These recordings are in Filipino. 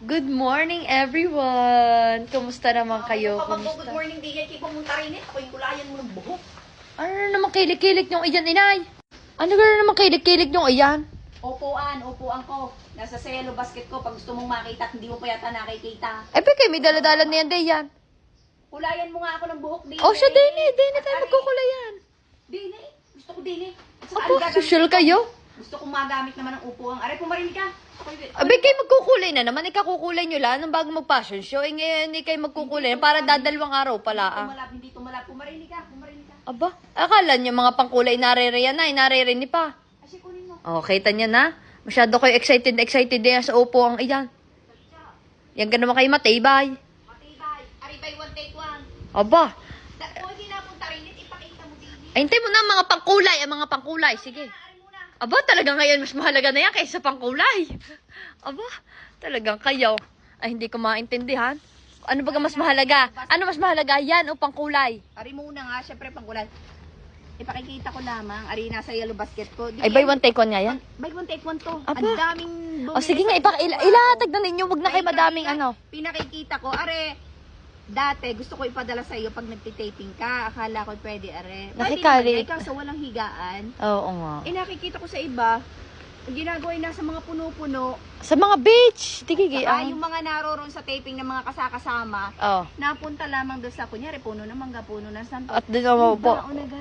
Good morning, everyone! Kumusta naman kayo? Ako Kumusta? morning din yan. Kaya pumunta rin eh. Ako yung kulayan mo ng buhok. Ano na naman kilik-kilik yung iyan, inay? Ano na naman kilik-kilik yung iyan? Upuan, upuan ko. Nasa selo basket ko. Pag gusto mong makita at hindi mo pa yata nakikita. Eh, Peke, may daladala na yan, day yan. Kulayan mo nga ako ng buhok din. Oh, siya, din eh. Din eh tayo magkukulayan. Din eh. Gusto ko din. At saka Ako, ang gagawin social kayo. Gusto kong magamit naman ng upuan. Aray, pumarinig ka. Abe, kayo magkukulay na naman. Ikakukulay nyo lang nung bago mag-fashion show. Eh, ngayon, eh, kayo magkukulay. Para dadalawang araw pala, ah. Tumalab, hindi tumalab. Pumarinig ka, pumarinig ka. Aba, akala nyo mga pangkulay naririyan na, eh, naririnig pa. Kasi kunin mo. Oh, kita niya na. Masyado kayo excited na excited na yan sa upo ang iyan. Yan naman kayo matibay. Matibay. Aray, buy one, take one. Aba, kung hindi napunta rin, ipakita mo din eh. ay, hintay mo na mga pangkulay, ang mga pangkulay. Sige. Aba, talagang ngayon mas mahalaga na yan kaysa pangkulay. Aba, talagang kayo. Ay, hindi ko maintindihan. Ano ba mas mahalaga? Ano mas mahalaga yan o pangkulay? Ari muna nga, syempre pangkulan. Ipakikita ko lamang, ari nasa yellow basket ko. Di Ay, buy one take one nga yan? Buy one take one to. Aba. Ang daming bumili. O sige nga, sa ipa upuan ila ko. ilatag na ninyo. Huwag na kayo Ay, madaming ano. Pinakikita ko, are, dati gusto ko ipadala sa iyo pag nagtitaping ka. Akala ko pwede, are. Pwede Nakikali. naman, kaso walang higaan. Oo nga. Eh, nakikita ko sa iba, ginagawa yung nasa mga puno-puno, Sa mga beach. Tigigi. saka Ah. yung mga naroon sa taping ng mga kasakasama, Oh. napunta lamang doon sa, kunyari, puno ng mangga, puno ng santo. At doon ako po.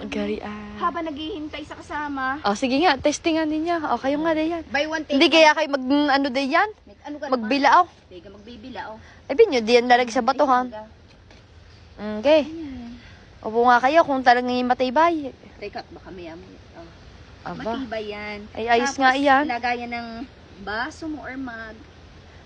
Garian. Habang naghihintay sa kasama, Oh, sige nga, testingan ninyo. O, kayo nga din yan. buy one take Hindi kaya kayo mag, ano din yan? Ano ka naman? Magbila, oh. Hindi ka magbibila, oh. Ay, binyo, di yan lalag sa batuhan. Okay. Upo nga kayo kung talagang yung matibay. Teka, baka maya maya. Oh. Aba. Matibay yan. Ay, ayos nga iyan. lagayan ng baso mo or mug.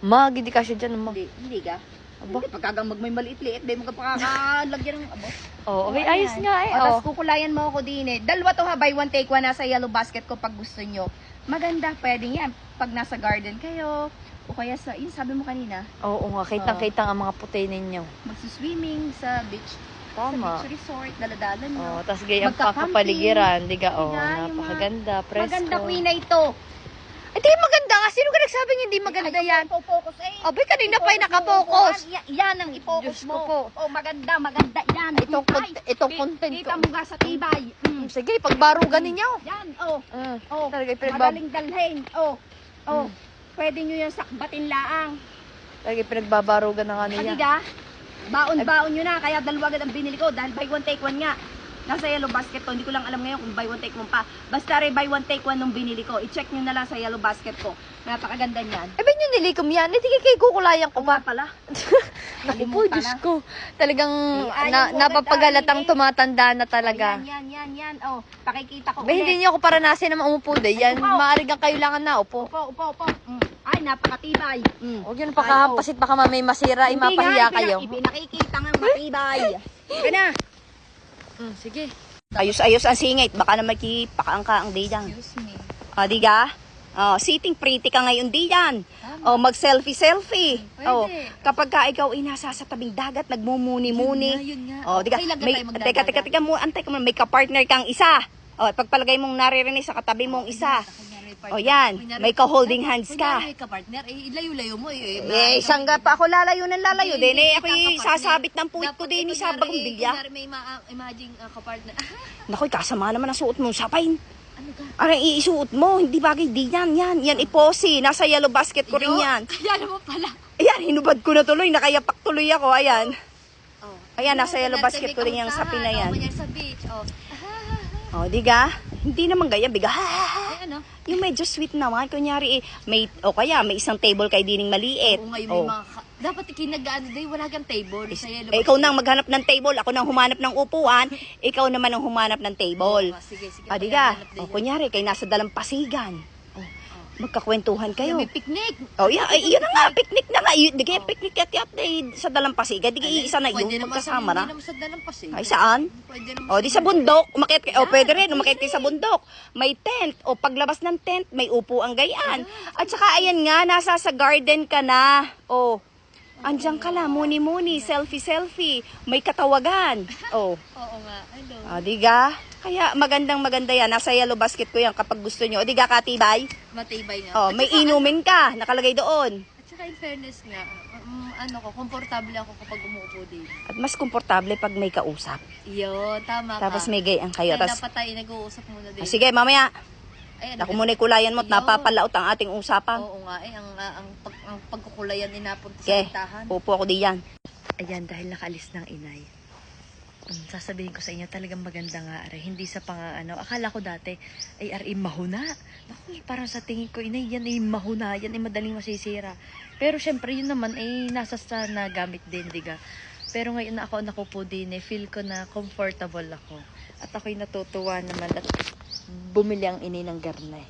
Mag, hindi ka siya dyan. Ma. Hindi, hindi ka. Aba. Hindi, pagkagang mag may maliit-liit, di mo ka pakakalagyan ng abo. Oo, oh, Oh, ayos nga eh. Oh. tapos kukulayan mo ako din eh. Dalawa to ha, buy one take one nasa yellow basket ko pag gusto nyo. Maganda, pwede yan. Pag nasa garden kayo, o kaya sa, yun sabi mo kanina, Oo nga, kitang-kitang ang mga puti ninyo. magsuswimming sa beach, sa Tama. beach resort, daladalan nyo. Oh, tas gayang Magka-camping. pakapaligiran, diga, oh, yung mga- napakaganda, presko. Maganda queen na ito. Ay, di maganda nga. Sino ka nagsabing hindi maganda Ay, yan? Focus eh. Abay, kanina pa yung I-focus mo. nakapokus. Yan, yan ang i-focus Diyos ko mo. po. Oh, maganda, maganda. Yan. Itong, Ay, cont- itong ki- content ko. Kita mo nga sa tibay. Mm. Sige, pagbarugan ninyo. Yan, oh. Mm. Oh, Talaga, ipinagbab- madaling dalhin. Oh, oh. Pwede nyo yan sakbatin laang. Talaga, pinagbabarugan na nga niya. Kadiga, baon-baon nyo na. Kaya dalawa agad ang binili ko. Dahil buy one take one nga. Nasa yellow basket ko. Hindi ko lang alam ngayon kung buy one take one pa. Basta rin buy one take one nung binili ko. I-check nyo na lang sa yellow basket ko. Napakaganda niyan. Eh, ba't nyo nilikom yan? Hindi kayo kukulayan ko ba? pala. Naku po, Diyos ko. Talagang Eh, na, napapagalatang eh. tumatanda na talaga. Yan, yan, yan, yan. Oh, pakikita ko Ba, hindi ulit. niyo ako paranasin na maumupo din. Yan, Upo. maaaring kayo lang na upo. Upo, upo, upo. Mm. Ay, napakatibay. Mm. Huwag yun pakahampasit, baka mamay masira, Hindi imapahiya nga, kayo. ipina- Ipinakikita nga matibay. Ka na. Mm, sige. Ayos-ayos ang singit. Baka na makipakaangka ang diyan. Excuse me. O, di ka? Oh, sitting pretty ka ngayon diyan. Oh, mag-selfie-selfie. Pwede. Oh, kapag ka ikaw ay nasa sa tabing dagat, nagmumuni-muni. Yun nga, yun nga. Oh, di ka? Okay lang na May, tayo teka, teka, teka mo, antay ka mo, may ka-partner kang isa. Oh, pagpalagay mong naririnig sa katabi mong isa. O, yan. May ka-holding hands ka. Kunyari ka partner, eh, layo-layo mo eh. Eh, isang ga pa ako lalayo ng lalayo din. Eh, ako yung sasabit ng puwit ko din sa bagong bilya. Kunyari may ma- imagine uh, ka-partner. Naku, kasama naman ang suot mo. Sapain. ano ka? Ano iisuot mo? Hindi bagay. Di yan, yan. Yan, iposi. Nasa yellow basket ko rin yan. Yan mo pala. Ayan, hinubad ko na tuloy. Nakayapak tuloy ako. Ayan. Oh. Ayan, nasa yellow basket ko rin yung sapi na yan. Oh, kunyari sa beach. Oh. O, di ga? Hindi naman ganyan. Biga, ha, ha, ha. Ay, ano? Yung medyo sweet naman. Kunyari, eh, may, o kaya, may isang table kay dining maliit. Oo ngayon may mga... ka- Dapat kinagaano day, wala kang table. Sa yellow Eh, ikaw nang maghanap ng table, ako nang humanap ng upuan, ikaw naman ang humanap ng table. Oh, sige, sige. O, di O, yan. kunyari, kay nasa dalampasigan. Magkakwentuhan kayo. May picnic. Oh, yeah, ay, yun na nga, picnic na nga. Yun, di kaya picnic at yat eh, sa dalampasigan. Di isa na yun, Pwede naman sa- magkasama na. Pwede naman sa dalampas eh. Ay, saan? Pwede naman O, di sa bundok, umakit kayo. O, pwede rin, umakit kayo sa bundok. May tent. O, paglabas ng tent, may upo ang gayaan. At saka, ayan nga, nasa sa garden ka na. O, andyan ka lang, muni-muni, selfie-selfie. May katawagan. O, Oo nga. Hello. o di ga? Kaya magandang maganda yan. Nasa yellow basket ko yan kapag gusto nyo. O, di ga, katibay? Matibay nga. O, may inumin ka, nakalagay doon. At saka in fairness nga, um, ano ko, komportable ako kapag umuupo din. At mas komportable pag may kausap. Yun, tama ka. Tapos may gayaan kayo. Kaya Tapos, dapat tayo nag-uusap muna din. Ah, sige, mamaya. Ayan, Ako muna kulayan mo at napapalaot ang ating usapan. Oo nga, eh, ang, ah, ang, pag, ang pagkukulayan inapunta sa Okay, tindahan. upo ako diyan. Ayan, dahil nakaalis ng inay. Um, sasabihin ko sa inyo, talagang maganda nga, are. Hindi sa pang, ano, akala ko dati, ay, are, mahuna. Naku, parang sa tingin ko, inay, yan ay mahuna, yan ay madaling masisira. Pero syempre, yun naman, ay nasa sa na gamit din, diga. Pero ngayon na ako nakupo din, eh, feel ko na comfortable ako. At ako'y natutuwa naman at bumili ang inay ng garne.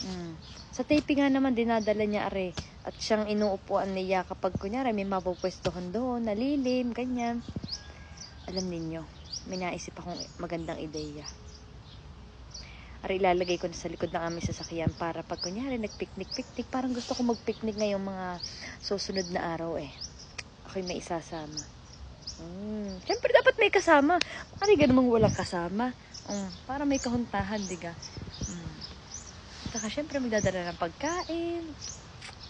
Mm. Sa taping nga naman, dinadala niya are. At siyang inuupuan niya kapag kunyari may mapupwestohan doon, nalilim, ganyan. Alam ninyo, may naisip akong magandang ideya. Are ilalagay ko na sa likod ng aming sasakyan para pag kunyari nagpiknik-piknik, parang gusto ko magpiknik ngayong mga susunod na araw eh. Ako'y may isasama. Mm. Siyempre dapat may kasama. Ano ganun namang walang kasama? Mm. Para may kahuntahan, diga. Mm. Saka syempre magdadala ng pagkain.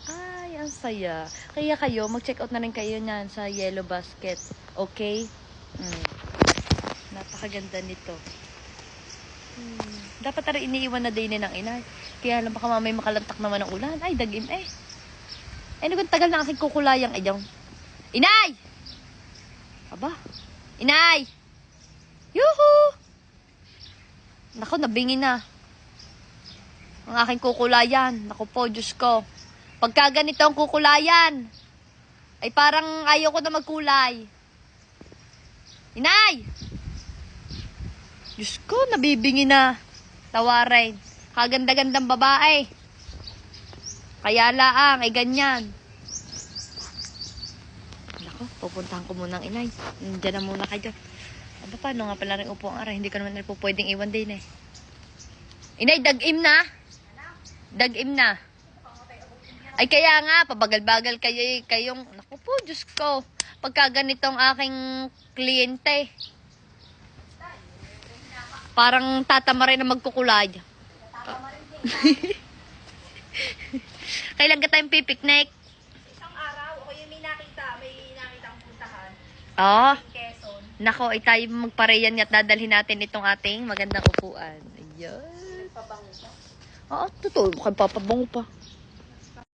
Ay, ang saya. Kaya kayo, mag-check out na rin kayo niyan sa Yellow Basket. Okay? Mm. Napakaganda nito. Hmm. Dapat tara iniiwan na din ng inay. Kaya lang baka mamay makalantak naman ng ulan. Ay, dagim eh. Eh, nagun tagal na aking kukulayang ayaw. Inay! Aba, inay! Yuhu! Naku, nabingi na. Ang aking kukulayan. Naku po, Diyos ko. Pagka ganito ang kukulayan, ay parang ayaw ko na magkulay. Inay! Diyos ko, nabibingi na. Tawarin. Kaganda-gandang babae. Kaya laang, ay ganyan. Nako, pupuntahan ko muna ang inay. Diyan na muna kayo. Aba, paano nga pala rin upo ang aray? Hindi ko naman rin po pwedeng iwan din eh. Inay, dag-im na. Dag-im na. Ay kaya nga, pabagal-bagal kayo, kayong, naku po, Diyos ko. Pagka ganitong aking kliyente, parang tatama rin na magkukulay. Kailan ka tayong pipiknik? Isang araw, ako yung may nakita, may nakita ang puntahan. Oh, Quezon. Nako, ay tayo magpareyan at dadalhin natin itong ating magandang upuan. Ayan. Pabango siya. Oo, totoo. Mukhang papabango pa.